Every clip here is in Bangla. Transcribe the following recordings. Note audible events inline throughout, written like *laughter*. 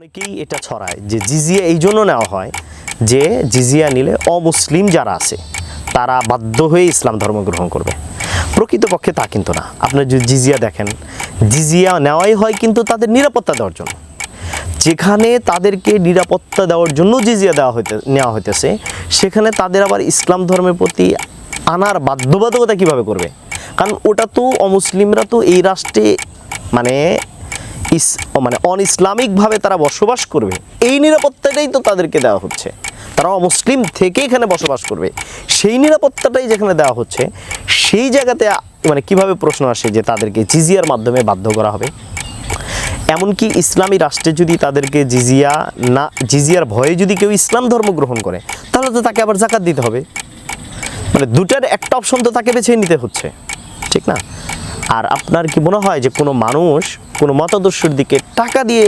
অনেকেই এটা ছড়ায় যে জিজিয়া এই জন্য নেওয়া হয় যে জিজিয়া নিলে অমুসলিম যারা আছে, তারা বাধ্য হয়ে ইসলাম ধর্ম গ্রহণ করবে। প্রকৃতপক্ষে তা কিন্তু না। আপনার যদি জিজিয়া দেখেন, জিজিয়া নেওয়াই হয় কিন্তু তাদের নিরাপত্তা দেওয়ার জন্য। যেখানে তাদেরকে নিরাপত্তা দেওয়ার জন্য জিজিয়া দেওয়া হইতে, নেওয়া হইতেছে, সেখানে তাদের আবার ইসলাম ধর্মের প্রতি আনার বাধ্যবাধকতা কীভাবে করবে? কারণ ওটা তো অমুসলিমরা তো এই রাষ্ট্রে মানে ইস মানে অন ইসলামিকভাবে তারা বসবাস করবে। এই নিরাপত্তাটাই তো তাদেরকে দেওয়া হচ্ছে। তারা অমুসলিম থেকে এখানে বসবাস করবে। সেই নিরাপত্তাটাই যেখানে দেওয়া হচ্ছে, সেই জায়গাতে মানে কীভাবে প্রশ্ন আসে যে তাদেরকে জিজিয়ার মাধ্যমে বাধ্য করা হবে? এমনকি ইসলামী রাষ্ট্রে যদি তাদেরকে জিজিয়া না, জিজিয়ার ভয়ে যদি কেউ ইসলাম ধর্ম গ্রহণ করে, তাহলে তো তাকে আবার জাকাত দিতে হবে। মানে দুটার একটা অপশন তো তাকে বেছে নিতে হচ্ছে। ঠিক না? আর আপনার কি মনে হয় যে কোনো মানুষ কোনো মতাদর্শের দিকে টাকা দিয়ে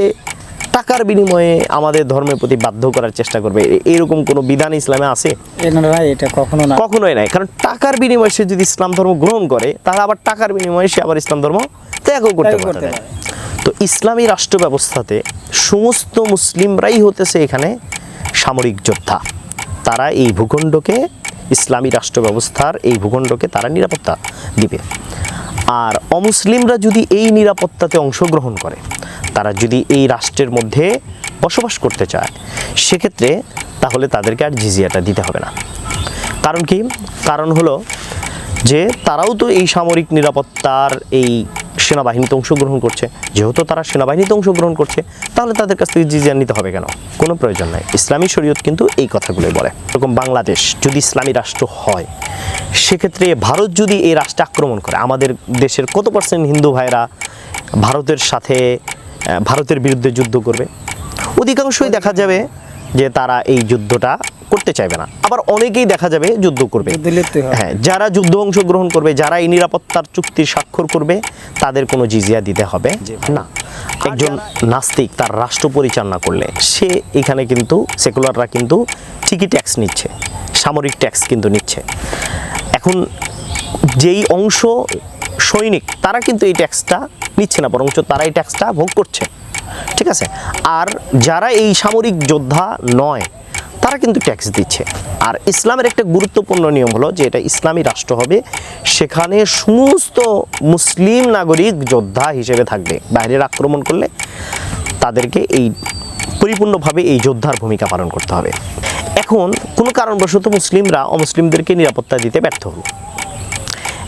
টাকার বিনিময়ে আমাদের ধর্মের প্রতি বাধ্য করার চেষ্টা করবে? এরকম কোনো বিধান ইসলামে আছে? এটা কখনো না। কখনোই নাই। কারণ টাকার বিনিময়ে সে যদি ইসলাম ধর্ম গ্রহণ করে তাহলে আবার টাকার বিনিময়ে সে আবার ইসলাম ধর্ম ত্যাগও করতে ত্যাগ করতে পারে পারে। তো ইসলামী রাষ্ট্র ব্যবস্থাতে সমস্ত মুসলিমরাই হতেছে এখানে সামরিক যোদ্ধা। তারা এই ভূখণ্ডকে ইসলামী রাষ্ট্র ব্যবস্থার এই ভূখণ্ডকে তারা নিরাপত্তা দিবে। আর অমুসলিমরা যদি এই নিরাপত্তাতে অংশগ্রহণ করে, তারা যদি এই রাষ্ট্রের মধ্যে বসবাস করতে চায়, সেক্ষেত্রে তাহলে তাদেরকে আর জিজিয়াটা দিতে হবে না। কারণ কি? কারণ হলো যে তারাও তো এই সামরিক নিরাপত্তার এই সেনাবাহিনীতে অংশগ্রহণ করছে। যেহেতু তারা সেনাবাহিনীতে অংশগ্রহণ করছে, তাহলে তাদের কাছ থেকে জিজিয়া নিতে হবে কেন? কোনো প্রয়োজন নাই। ইসলামী শরীয়ত কিন্তু এই কথাগুলোই বলে। এরকম বাংলাদেশ যদি ইসলামী রাষ্ট্র হয়, সেক্ষেত্রে ভারত যদি এই রাষ্ট্রে আক্রমণ করে, আমাদের দেশের কত পার্সেন্ট হিন্দু ভাইরা ভারতের সাথে ভারতের বিরুদ্ধে যুদ্ধ করবে? অধিকাংশই দেখা যাবে যে তারা এই যুদ্ধটা করতে চাইবে না। আবার অনেকেই দেখা যাবে যুদ্ধ করবে। হ্যাঁ। যারা যুদ্ধ অংশগ্রহণ করবে যারা এই নিরাপত্তার চুক্তি স্বাক্ষর করবে তাদের কোনো জিজিয়া দিতে হবে না। একজন নাস্তিক তার রাষ্ট্র পরিচালনা করলে সে এখানে কিন্তু সেকুলাররা কিন্তু ঠিকই ট্যাক্স নিচ্ছে সামরিক ট্যাক্স কিন্তু নিচ্ছে। এখন যেই অংশ সৈনিক তারা কিন্তু এই ট্যাক্সটা নিচ্ছে না বরঞ্চ তারা এই ট্যাক্সটা ভোগ করছে। ঠিক আছে? আর যারা এই সামরিক যোদ্ধা নয়, তারা কিন্তু ট্যাক্স দিচ্ছে। আর ইসলামের একটা গুরুত্বপূর্ণ নিয়ম হলো যে এটা ইসলামী রাষ্ট্র হবে, সেখানে সমস্ত মুসলিম নাগরিক যোদ্ধা হিসেবে থাকবে। বাইরের আক্রমণ করলে তাদেরকে এই পরিপূর্ণভাবে এই যোদ্ধার ভূমিকা পালন করতে হবে। এখন কোনো কারণবশত মুসলিমরা অমুসলিমদেরকে নিরাপত্তা দিতে ব্যর্থ হলো।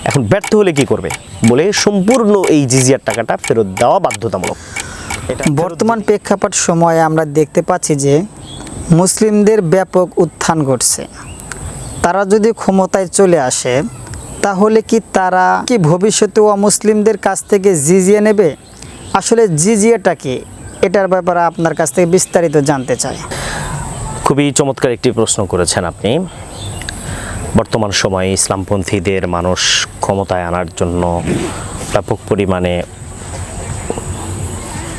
এখন ব্যর্থ হলে কি করবে? বলে সম্পূর্ণ এই জিজিয়ার টাকাটা ফেরত দেওয়া বাধ্যতামূলক। বর্তমান প্রেক্ষাপট সময়ে আমরা দেখতে পাচ্ছি যে মুসলিমদের ব্যাপক উত্থান ঘটছে। তারা যদি ক্ষমতায় চলে আসে তাহলে কি তারা কি ভবিষ্যতে অমুসলিমদের কাছ থেকে জিজিয়ে নেবে? আসলে জিজিয়াটা কি? এটার ব্যাপারে আপনার কাছ থেকে বিস্তারিত জানতে চাই। খুবই চমৎকার একটি প্রশ্ন করেছেন আপনি। বর্তমান সময়ে ইসলামপন্থীদের মানুষ ক্ষমতায় আনার জন্য ব্যাপক পরিমাণে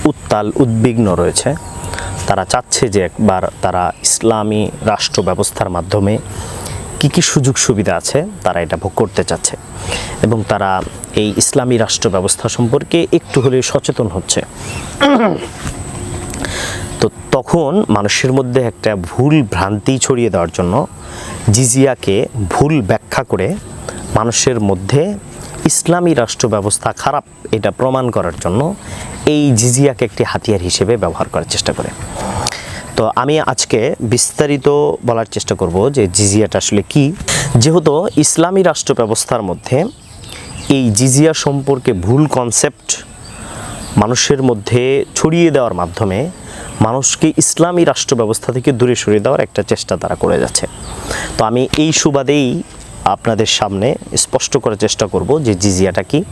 উত্তাল, উদ্বিগ্ন রয়েছে। তারা চাচ্ছে যে একবার তারা ইসলামী রাষ্ট্র ব্যবস্থার মাধ্যমে কী কী সুযোগ সুবিধা আছে, তারা এটা ভোগ করতে চাচ্ছে। এবং তারা এই ইসলামী রাষ্ট্র ব্যবস্থা সম্পর্কে একটু হলেও সচেতন হচ্ছে। তো তখন মানুষের মধ্যে একটা ভুল ভ্রান্তি ছড়িয়ে দেওয়ার জন্য জিজিয়াকে ভুল ব্যাখ্যা করে মানুষের মধ্যে ইসলামী রাষ্ট্র ব্যবস্থা খারাপ এটা প্রমাণ করার জন্য এই জিজিয়াকে একটি হাতিয়ার হিসেবে ব্যবহার করার চেষ্টা করে। তো আমি আজকে বিস্তারিত বলার চেষ্টা করব যে জিজিয়াটা আসলে কি। যেহেতু ইসলামী রাষ্ট্র ব্যবস্থার মধ্যে এই জিজিয়া সম্পর্কে ভুল কনসেপ্ট মানুষের মধ্যে ছড়িয়ে দেওয়ার মাধ্যমে মানুষকে ইসলামী রাষ্ট্র ব্যবস্থা থেকে দূরে সরিয়ে দেওয়ার একটা চেষ্টা তারা করে যাচ্ছে। তো আমি এই সুবাদেই আপনাদের সামনে স্পষ্ট করার চেষ্টা করব যে জিজিয়াটা কি।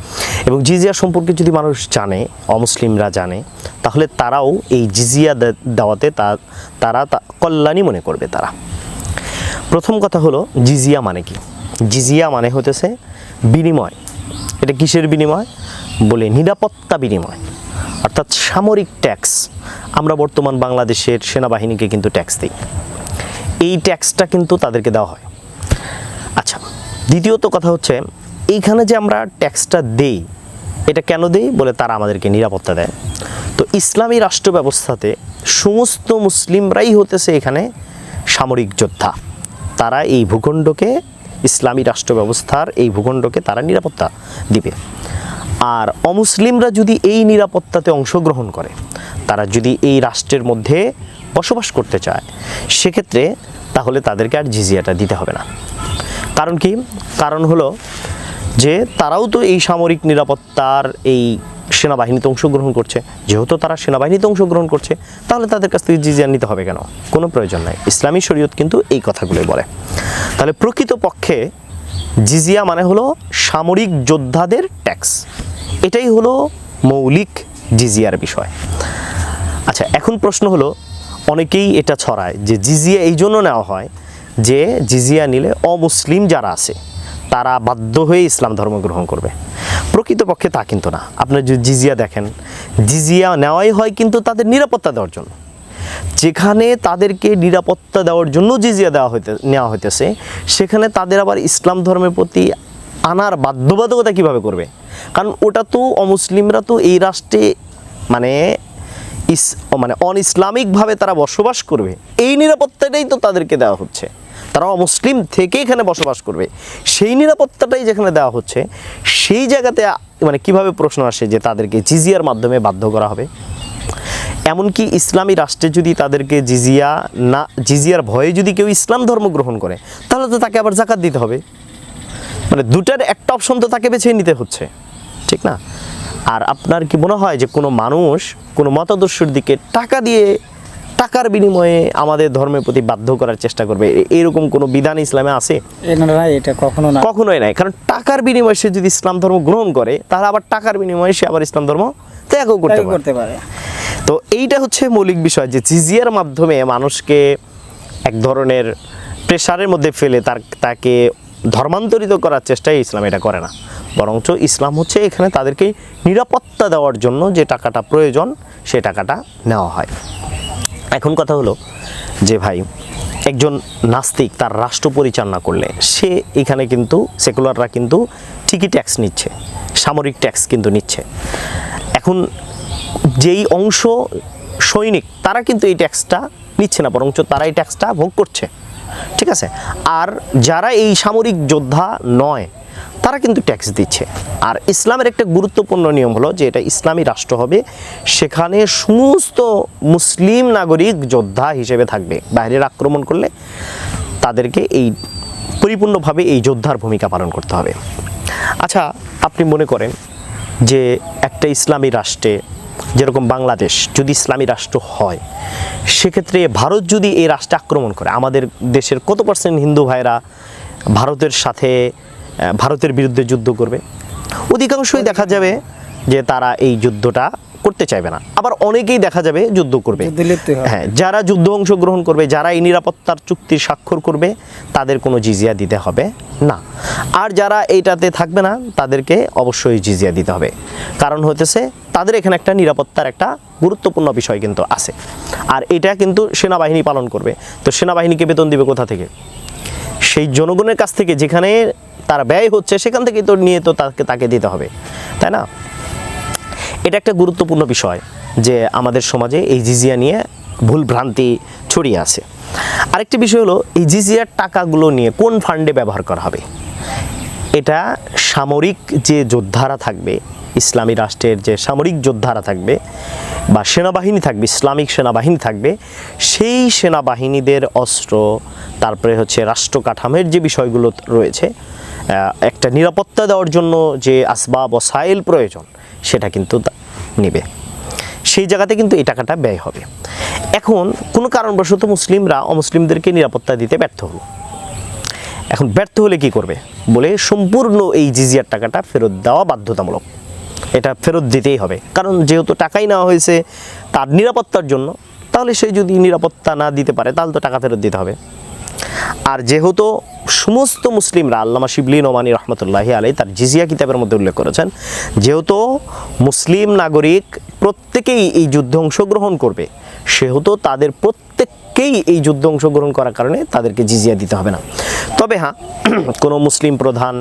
এবং জিজিয়া সম্পর্কে যদি মানুষ জানে, অমুসলিমরা জানে, তাহলে তারাও এই জিজিয়া দেওয়াতে তা- তারা তা কল্যাণী মনে করবে তারা। প্রথম কথা হলো, জিজিয়া মানে কি? জিজিয়া মানে হতেছে বিনিময়। এটা কিসের বিনিময়? বলে নিরাপত্তা বিনিময়। অর্থাৎ সামরিক ট্যাক্স। আমরা বর্তমান বাংলাদেশের সেনাবাহিনীকে কিন্তু ট্যাক্স দিই। এই ট্যাক্সটা কিন্তু তাদেরকে দেওয়া হয়। আচ্ছা দ্বিতীয়ত কথা হচ্ছে, এইখানে যে আমরা ট্যাক্সটা দেই, এটা কেন দেই? বলে তারা আমাদেরকে নিরাপত্তা দেয়। তো ইসলামী রাষ্ট্র ব্যবস্থাতে সমস্ত মুসলিমরাই হতেছে এখানে সামরিক যোদ্ধা। তারা এই ভূখণ্ডকে, ইসলামী রাষ্ট্র ব্যবস্থার এই ভূখণ্ডকে তারা নিরাপত্তা দিবে। আর অমুসলিমরা যদি এই নিরাপত্তাতে অংশগ্রহণ করে, তারা যদি এই রাষ্ট্রের মধ্যে বসবাস করতে চায়, সেক্ষেত্রে তাহলে তাদেরকে আর জিজিয়াটা দিতে হবে না। কারণ কি? কারণ হলো যে তারাও তো এই সামরিক নিরাপত্তার এই সেনাবাহিনীতে অংশগ্রহণ করছে। যেহেতু তারা সেনাবাহিনীতে অংশগ্রহণ করছে, তাহলে তাদের কাছ থেকে জিজিয়া নিতে হবে কেন? কোনো প্রয়োজন নাই। ইসলামী শরীয়ত কিন্তু এই কথাগুলোই বলে। তাহলে প্রকৃতপক্ষে জিজিয়া মানে হলো সামরিক যোদ্ধাদের ট্যাক্স। এটাই হলো মৌলিক জিজিয়ার বিষয়। আচ্ছা এখন প্রশ্ন হলো, অনেকেই এটা ছড়ায় যে জিজিয়া এই জন্য নেওয়া হয় যে জিজিয়া নিলে অমুসলিম যারা আছে, তারা বাধ্য হয়ে ইসলাম ধর্ম গ্রহণ করবে। প্রকৃতপক্ষে তা কিন্তু না। আপনার যদি জিজিয়া দেখেন, জিজিয়া নেওয়াই হয় কিন্তু তাদের নিরাপত্তা দেওয়ার জন্য। যেখানে তাদেরকে নিরাপত্তা দেওয়ার জন্য জিজিয়া দেওয়া হইতে, নেওয়া হইতেছে, সেখানে তাদের আবার ইসলাম ধর্মের প্রতি আনার বাধ্যবাধকতা কীভাবে করবে? কারণ ওটা তো অমুসলিমরা তো এই রাষ্ট্রে মানে ইস মানে অন ইসলামিকভাবে তারা বসবাস করবে। এই নিরাপত্তাটাই তো তাদেরকে দেওয়া হচ্ছে। তারা অমুসলিম থেকে এখানে বসবাস করবে। সেই নিরাপত্তাটাই যেখানে দেওয়া হচ্ছে, সেই জায়গাতে মানে কীভাবে প্রশ্ন আসে যে তাদেরকে জিজিয়ার মাধ্যমে বাধ্য করা হবে? এমনকি ইসলামী রাষ্ট্রে যদি তাদেরকে জিজিয়া না, জিজিয়ার ভয়ে যদি কেউ ইসলাম ধর্ম গ্রহণ করে, তাহলে তো তাকে আবার জাকাত দিতে হবে। মানে দুটার একটা অপশন তো তাকে বেছে নিতে হচ্ছে, ঠিক না? আর আপনার কি মনে হয় যে কোনো মানুষ, কোনো মতাদর্শের দিকে টাকা দিয়ে টাকার বিনিময়ে আমাদের ধর্মের প্রতি বাধ্য করার চেষ্টা করবে। এরকম কোনো বিধান ইসলামে আছে? এটা কখনো না কখনোই নাই। কারণ টাকার বিনিময়ে সে যদি ইসলাম ধর্ম গ্রহণ করে তাহলে আবার টাকার বিনিময়ে সে আবার ইসলাম ধর্ম ত্যাগও করতে পারে। তো এইটা হচ্ছে মৌলিক বিষয় যে জিজিয়ার মাধ্যমে মানুষকে এক ধরনের প্রেশারের মধ্যে ফেলে তার তাকে ধর্মান্তরিত করার চেষ্টাই ইসলাম এটা করে না। বরঞ্চ ইসলাম হচ্ছে এখানে তাদেরকে নিরাপত্তা দেওয়ার জন্য যে টাকাটা প্রয়োজন সে টাকাটা নেওয়া হয়। এখন কথা হলো যে ভাই, একজন নাস্তিক তার রাষ্ট্র পরিচালনা করলে সে এখানে কিন্তু সেকুলাররা কিন্তু ঠিকই ট্যাক্স নিচ্ছে, সামরিক ট্যাক্স কিন্তু নিচ্ছে। এখন যেই অংশ সৈনিক, তারা কিন্তু এই ট্যাক্সটা নিচ্ছে না, বরঞ্চ তারা এই ট্যাক্সটা ভোগ করছে। ঠিক আছে? আর যারা এই সামরিক যোদ্ধা নয় তারা কিন্তু ট্যাক্স দিচ্ছে। আর ইসলামের একটা গুরুত্বপূর্ণ নিয়ম হলো যে এটা ইসলামী রাষ্ট্র হবে, সেখানে সমস্ত মুসলিম নাগরিক যোদ্ধা হিসেবে থাকবে। বাইরের আক্রমণ করলে তাদেরকে এই পরিপূর্ণভাবে এই যোদ্ধার ভূমিকা পালন করতে হবে। আচ্ছা আপনি মনে করেন যে একটা ইসলামী রাষ্ট্রে যেরকম বাংলাদেশ যদি ইসলামী রাষ্ট্র হয়, সেক্ষেত্রে ভারত যদি এই রাষ্ট্রে আক্রমণ করে, আমাদের দেশের কত পার্সেন্ট হিন্দু ভাইরা ভারতের সাথে ভারতের বিরুদ্ধে যুদ্ধ করবে। অধিকাংশই দেখা যাবে যে তারা এই যুদ্ধটা করতে চাইবে না। আবার অনেকেই দেখা যাবে যুদ্ধ করবে। হ্যাঁ যারা যুদ্ধ অংশগ্রহণ করবে যারা এই নিরাপত্তার চুক্তির স্বাক্ষর করবে তাদের কোনো জিজিয়া দিতে হবে না। আর যারা এইটাতে থাকবে না তাদেরকে অবশ্যই জিজিয়া দিতে হবে। কারণ হতেছে তাদের এখানে একটা নিরাপত্তার একটা গুরুত্বপূর্ণ বিষয় কিন্তু আছে। আর এটা কিন্তু সেনাবাহিনী পালন করবে। তো সেনাবাহিনীকে বেতন দিবে কোথা থেকে? সেই জনগণের কাছ থেকে যেখানে তার ব্যয় হচ্ছে, সেখান থেকে তো নিয়ে তো তাকে তাকে দিতে হবে। তাই না? এটা একটা গুরুত্বপূর্ণ বিষয় যে আমাদের সমাজে এই জিজিয়া নিয়ে ভুল ভ্রান্তি ছড়িয়ে আছে। আরেকটি বিষয় হলো, এই জিজিয়ার টাকাগুলো নিয়ে কোন ফান্ডে ব্যবহার করা হবে? এটা সামরিক যে যোদ্ধারা থাকবে, ইসলামী রাষ্ট্রের যে সামরিক যোদ্ধারা থাকবে বা সেনাবাহিনী থাকবে, ইসলামিক সেনাবাহিনী থাকবে, সেই সেনাবাহিনীদের অস্ত্র, তারপরে হচ্ছে রাষ্ট্র কাঠামের যে বিষয়গুলো রয়েছে একটা নিরাপত্তা দেওয়ার জন্য যে আসবাব ও সাইল প্রয়োজন, সেটা কিন্তু নেবে। সেই জায়গাতে কিন্তু এই টাকাটা ব্যয় হবে। এখন কোনো কারণবশত মুসলিমরা অমুসলিমদেরকে নিরাপত্তা দিতে ব্যর্থ হলো। এখন ব্যর্থ হলে কি করবে? বলে সম্পূর্ণ এই জিজিয়ার টাকাটা ফেরত দেওয়া বাধ্যতামূলক। এটা ফেরত দিতেই হবে। কারণ যেহেতু টাকাই নেওয়া হয়েছে তার নিরাপত্তার জন্য, তাহলে সে যদি নিরাপত্তা না দিতে পারে, তাহলে তো টাকা ফেরত দিতে হবে। আর যেহেতু সমস্ত মুসলিমরা, আল্লামা শিবলি নোমানি রহমতুল্লাহি আলাই তার জিজিয়া কিতাবের মধ্যে উল্লেখ করেছেন, যেহেতু মুসলিম নাগরিক প্রত্যেকেই এই যুদ্ধে অংশগ্রহণ করবে, সেহেতু তাদের প্রত্যেককেই এই যুদ্ধে অংশগ্রহণ করার কারণে তাদেরকে জিজিয়া দিতে হবে না। তবে হ্যাঁ *clears throat* কোনো মুসলিম প্রধান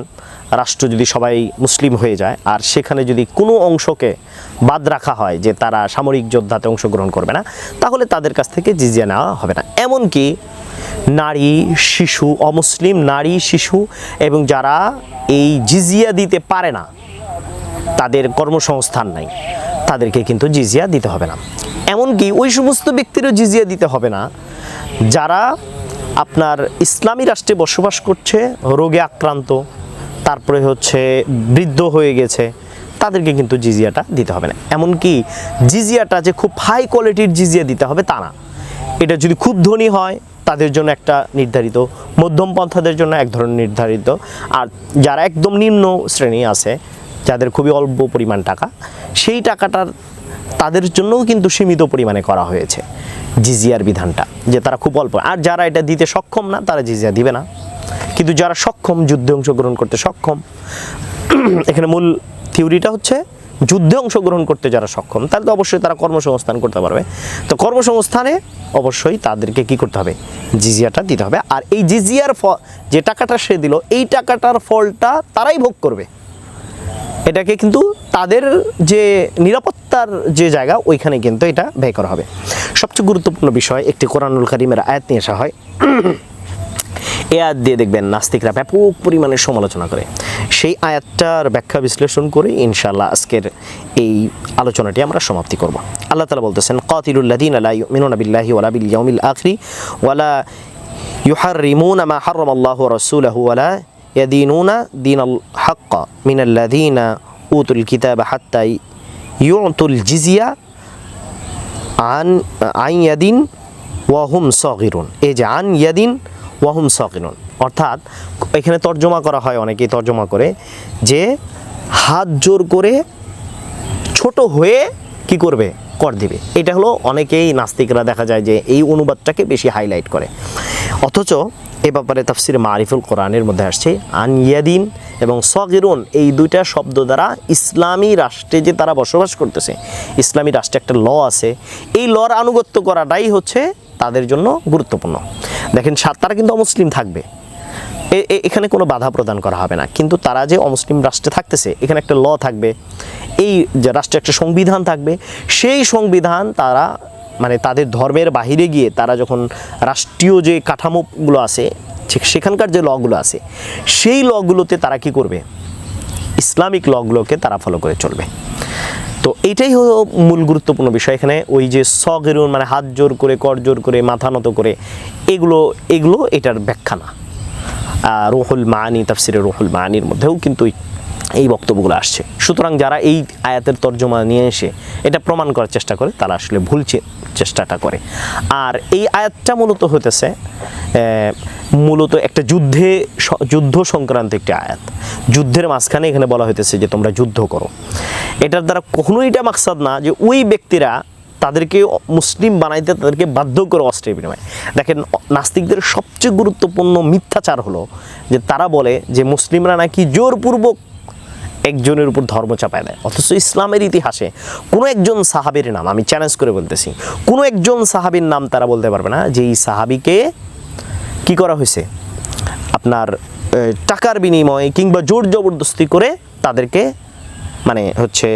রাষ্ট্র যদি সবাই মুসলিম হয়ে যায়, আর সেখানে যদি কোনো অংশকে বাদ রাখা হয় যে তারা সামরিক যোদ্ধাতে অংশগ্রহণ করবে না, তাহলে তাদের কাছ থেকে জিজিয়া নেওয়া হবে না। এমনকি নারী, শিশু, অমুসলিম, নারী, শিশু এবং যারা এই জিজিয়া দিতে পারে না, তাদের কর্মসংস্থান নাই। তাদেরকে কিন্তু জিজিয়া দিতে হবে না। এমনকি ওই সমস্ত ব্যক্তিরও জিজিয়া দিতে হবে না যারা আপনার ইসলামী রাষ্ট্রে বসবাস করছে, রোগে আক্রান্ত, তারপরে হচ্ছে বৃদ্ধ হয়ে গেছে, তাদেরকে কিন্তু জিজিয়াটা দিতে হবে না। এমনকি জিজিয়াটা যে খুব হাই কোয়ালিটির জিজিয়া দিতে হবে তা না। এটা যদি খুব ধনী হয় তাদের জন্য একটা নির্ধারিত, মধ্যম পন্থাদের জন্য এক ধরনের নির্ধারিত। আর যারা একদম নিম্ন শ্রেণি আছে, যাদের খুবই অল্প পরিমাণ টাকা, সেই টাকাটার তাদের জন্যও কিন্তু সীমিত পরিমাণে করা হয়েছে জিজিয়ার বিধানটা, যে তারা খুব অল্প। আর যারা এটা দিতে সক্ষম না, তারা জিজিয়া দিবে না। কিন্তু যারা সক্ষম, যুদ্ধে অংশগ্রহণ করতে সক্ষম, *clears throat* এখানে মূল থিওরিটা হচ্ছে যুদ্ধে অংশগ্রহণ করতে যারা সক্ষম, তাহলে তো অবশ্যই তারা কর্মসংস্থান করতে পারবে। তো কর্মসংস্থানে অবশ্যই তাদেরকে কি করতে হবে? জিজিয়াটা দিতে হবে। আর এই জিজিয়ার ফল যে টাকাটা সে দিল, এই টাকাটার ফলটা তারাই ভোগ করবে। এটাকে কিন্তু তাদের যে নিরাপত্তার যে জায়গা, ওইখানে কিন্তু এটা ব্যয় করা হবে। সবচেয়ে গুরুত্বপূর্ণ বিষয়, একটি কোরআনুল কারিমের আয়াত নিয়ে আসা হয়। এ আয়াত দিয়ে দেখবেন নাস্তিকরা ব্যাপক পরিমাণে সমালোচনা করে সেই আয়াতটার ব্যাখ্যা বিশ্লেষণ করে ইনশাআল্লাহ আজকের এই আলোচনাটি আমরা সমাপ্তি করব আল্লাহ তালা বলতেছেন কাতিলুল্লাদিন আলা ইউমিনুনা বিল্লাহি ওয়ালা বিল ইয়াউমিল আখরি ওয়ালা يحرمون ما حرم الله ورسوله ولا يدينون دين الحق من الذين أوتوا الكتاب حتى يعطوا الجزية আন আইন ইয়াদিন ওয়াহুম সগিরুন এই যে আন ইয়াদিন ওয়াহুম সগিরুন অর্থাৎ এখানে তর্জমা করা হয় অনেকেই, তর্জমা করে, যে হাত জোর করে ছোট হয়ে কি করবে? কর দিবে। এটা হলো অনেকেই নাস্তিকরা দেখা যায় যে এই অনুবাদটাকে বেশি হাইলাইট করে। অথচ এ ব্যাপারে তাফসির মারিফুল কোরআনের মধ্যে আসছে, আন ইয়াদিন এবং সগিরুন, এই দুইটা শব্দ দ্বারা ইসলামী রাষ্ট্রে যে তারা বসবাস করতেছে, ইসলামী রাষ্ট্রে একটা ল আছে, এই লর আনুগত্য করাটাই হচ্ছে তাদের জন্য গুরুত্বপূর্ণ। দেখেন সা- তারা কিন্তু অমুসলিম থাকবে। এখানে কোনো বাধা প্রদান করা হবে না। কিন্তু তারা যে অমুসলিম রাষ্ট্রে থাকতেছে, এখানে একটা ল থাকবে, এই যে রাষ্ট্রে একটা সংবিধান থাকবে, সেই সংবিধান তারা মানে তাদের ধর্মের বাহিরে গিয়ে তারা যখন রাষ্ট্রীয় যে কাঠামোগুলো আছে সেখানকার যে লগুলো আছে, সেই লগুলোতে তারা কি করবে? ইসলামিক লগুলোকে তারা ফলো করে চলবে। তো এটাই হলো মূল গুরুত্বপূর্ণ বিষয়। এখানে ওই যে সগেরুন মানে হাত জোর করে, কর জোর করে, মাথা নত করে, এগুলো এগুলো এটার ব্যাখ্যা না। রুহুল মানি তাফসিরে রুহুল মানির মধ্যেও কিন্তু এই- বক্তব্যগুলো আসছে। সুতরাং যারা এই আয়াতের তর্জমা নিয়ে এসে এটা প্রমাণ করার চেষ্টা করে, তারা আসলে ভুল চেষ্টাটা করে। আর এই আয়াতটা মূলত হতেছে মূলত একটা যুদ্ধে যুদ্ধ সংক্রান্ত একটি আয়াত। যুদ্ধের মাঝখানে এখানে বলা হইতেছে যে তোমরা যুদ্ধ করো। এটার দ্বারা কখনোই এটা মাকসাদ না যে ওই ব্যক্তিরা তাদেরকে মুসলিম বানাইতে তাদেরকে বাধ্য করে অস্ত্রের বিনিময়ে। দেখেন, নাস্তিকদের সবচেয়ে গুরুত্বপূর্ণ মিথ্যাচার হলো যে তারা বলে যে মুসলিমরা নাকি জোরপূর্বক একজনের উপর ধর্ম চাপায় দেয়। অথচ ইসলামের ইতিহাসে কোনো একজন সাহাবের নাম, আমি চ্যালেঞ্জ করে বলতেছি, কোনো একজন সাহাবীর নাম তারা বলতে পারবে না যে এই সাহাবিকে কি করা হয়েছে? আপনার টাকার বিনিময়ে কিংবা জোর জবরদস্তি করে তাদেরকে মানে হচ্ছে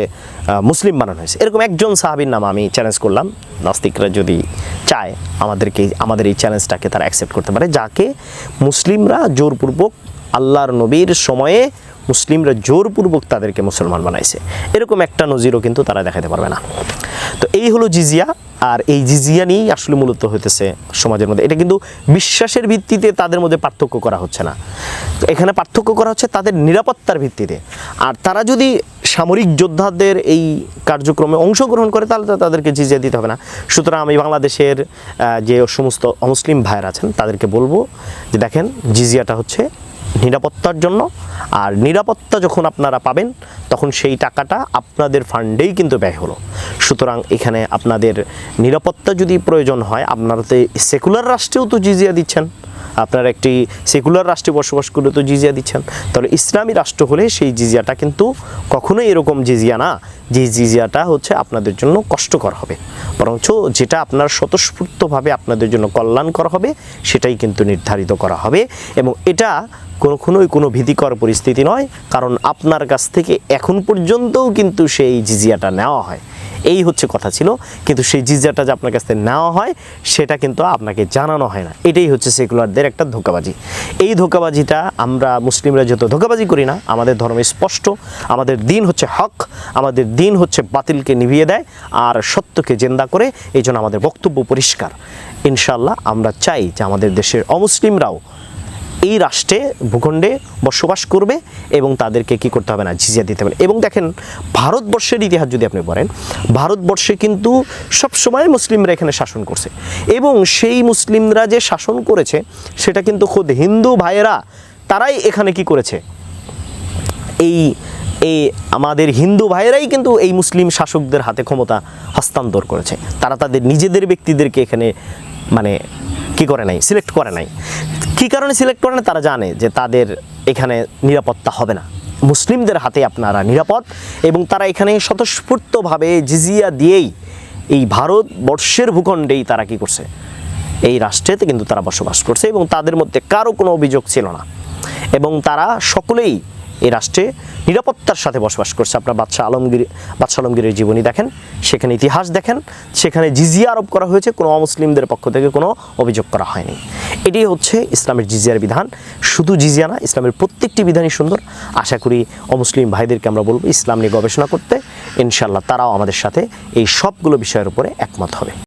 মুসলিম বানানো হয়েছে। এরকম একজন সাহাবীর নাম আমি চ্যালেঞ্জ করলাম। নাস্তিকরা যদি চায়, আমাদেরকে, আমাদের এই চ্যালেঞ্জটাকে তারা অ্যাকসেপ্ট করতে পারে, যাকে মুসলিমরা জোরপূর্বক আল্লাহর নবীর সময়ে মুসলিমরা জোরপূর্বক তাদেরকে মুসলমান বানাইছে। এরকম একটা নজিরও কিন্তু তারা দেখাতে পারবে না। তো এই হলো জিজিয়া, আর এই জিজিয়া নিয়েই আসলে মূলত হইতেছে সমাজের মধ্যে। এটা কিন্তু বিশ্বাসের ভিত্তিতে তাদের মধ্যে পার্থক্য করা হচ্ছে না। এখানে পার্থক্য করা হচ্ছে তাদের নিরাপত্তার ভিত্তিতে। আর তারা যদি সামরিক যোদ্ধাদের এই কার্যক্রমে অংশগ্রহণ করে, তাহলে তো তাদেরকে জিজিয়া দিতে হবে না। সুতরাং আমি বাংলাদেশের যে সমস্ত অমুসলিম ভাইয়ের আছেন, তাদেরকে বলব যে দেখেন, জিজিয়াটা হচ্ছে নিরাপত্তার জন্য। আর নিরাপত্তা যখন আপনারা পাবেন, তখন সেই টাকাটা আপনাদের ফান্ডেই কিন্তু ব্যয় হলো। সুতরাং এখানে আপনাদের নিরাপত্তা যদি প্রয়োজন হয় আপনারা তো সেকুলার রাষ্ট্রেও তো জিজিয়া দিচ্ছেন। আপনারা একটি সেকুলার রাষ্ট্রে বসবাস করে তো জিজিয়া দিচ্ছেন। তাহলে ইসলামী রাষ্ট্র হলে সেই জিজিয়াটা কিন্তু কখনোই এরকম জিজিয়া না, যে জিজিয়াটা হচ্ছে আপনাদের জন্য কষ্টকর হবে। বরঞ্চ যেটা আপনার স্বতঃস্ফূর্তভাবে আপনাদের জন্য কল্যাণকর হবে, সেটাই কিন্তু নির্ধারিত করা হবে। এবং এটা কখনোই কোনো ভীতিকর পরিস্থিতি নয়, কারণ আপনার কাছ থেকে এখন পর্যন্তও কিন্তু সেই জিজিয়াটা নেওয়া হয়। এই হচ্ছে কথা ছিল, কিন্তু সেই জিজিয়াটা যে আপনার কাছ থেকে নেওয়া হয়, সেটা কিন্তু আপনাকে জানানো হয় না। এটাই হচ্ছে সেকুলারদের একটা ধোকাবাজি। এই ধোকাবাজিটা আমরা মুসলিমরা যত ধোকাবাজি করি না, আমাদের ধর্মে স্পষ্ট, আমাদের দিন হচ্ছে হক, আমাদের দিন হচ্ছে বাতিলকে নিভিয়ে দেয়, আর সত্যকে জেন্দা করে, এই জন্য আমাদের বক্তব্য পরিষ্কার। ইনশাল্লাহ আমরা চাই যে আমাদের দেশের অমুসলিমরাও এই রাষ্ট্রে ভূখণ্ডে বসবাস করবে এবং তাদেরকে কি করতে হবে না, জিজিয়া দিতে হবে। এবং দেখেন, ভারতবর্ষের ইতিহাস যদি আপনি বলেন ভারতবর্ষে কিন্তু সবসময় মুসলিমরা এখানে শাসন করছে। এবং সেই মুসলিমরা যে শাসন করেছে, সেটা কিন্তু খোদ হিন্দু ভাইয়েরা, তারাই এখানে কি করেছে? এই এই আমাদের হিন্দু ভাইয়েরাই কিন্তু এই মুসলিম শাসকদের হাতে ক্ষমতা হস্তান্তর করেছে। তারা তাদের নিজেদের ব্যক্তিদেরকে এখানে মানে কি করে নাই সিলেক্ট করে নাই। কি কারণে সিলেক্ট করে না তারা জানে যে তাদের এখানে নিরাপত্তা হবে না। মুসলিমদের হাতে আপনারা নিরাপদ এবং তারা এখানে স্বতঃস্ফূর্তভাবে জিজিয়া দিয়েই এই ভারতবর্ষের ভূখণ্ডেই তারা কি করছে, এই রাষ্ট্রেতে কিন্তু তারা বসবাস করছে এবং তাদের মধ্যে কারও কোনো অভিযোগ ছিল না। এবং তারা সকলেই এই রাষ্ট্রে নিরাপত্তার সাথে বসবাস করছে আপনার বাদশাহ আলমগীর বাদশাহ আলমগীরের জীবনী দেখেন, সেখানে ইতিহাস দেখেন, সেখানে জিজিয়া আরোপ করা হয়েছে, কোনো অমুসলিমদের পক্ষ থেকে কোনো অভিযোগ করা হয়নি। এটি হচ্ছে ইসলামের জিজিয়ার বিধান, শুধু জিজিয়া না, ইসলামের প্রত্যেকটি বিধানই সুন্দর। আশা করি অমুসলিম ভাইদেরকে আমরা বলব, ইসলাম নিয়ে গবেষণা করতে ইনশাল্লাহ তারাও আমাদের সাথে এই সবগুলো বিষয়ের উপরে একমত হবে।